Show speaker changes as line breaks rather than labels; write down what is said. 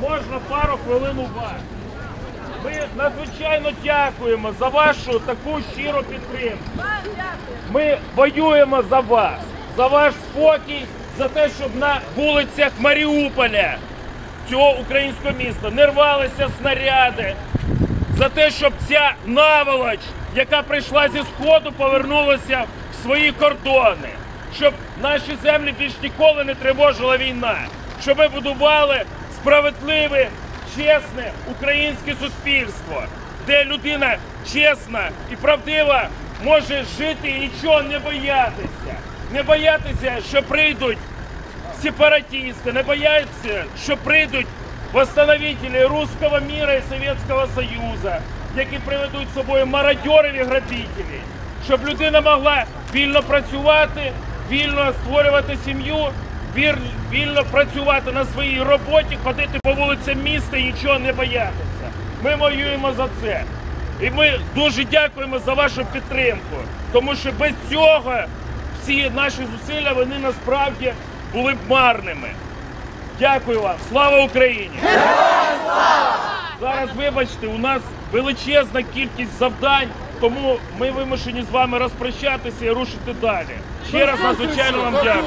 Можна пару хвилин уваги. Ми надзвичайно дякуємо за вашу таку щиру підтримку. Ми воюємо за вас, за ваш спокій, за те, щоб на вулицях Маріуполя, цього українського міста, не рвалися снаряди, за те, щоб ця наволоч, яка прийшла зі сходу, повернулася в свої кордони, щоб наші землі більш ніколи не тривожила війна, щоб ми будували справедливе, чесне українське суспільство, де людина чесна і правдива може жити і нічого не боятися, не боятися, що прийдуть сепаратисты, не боятся, що прийдуть восстановители русского мира і Советского Союза, які приведуть з собою мародьорів і грабителів, щоб людина могла вільно працювати, вільно створювати сім'ю, вільно працювати на своїй роботі, ходити по вулицям міста і нічого не боятися. Ми воюємо за це. І ми дуже дякуємо за вашу підтримку, тому що без цього всі наші зусилля вони насправді були б марними. Дякую вам, слава Україні! Зараз, вибачте, у нас величезна кількість завдань, тому ми вимушені з вами розпрощатися і рушити далі. Ще раз надзвичайно вам дякую.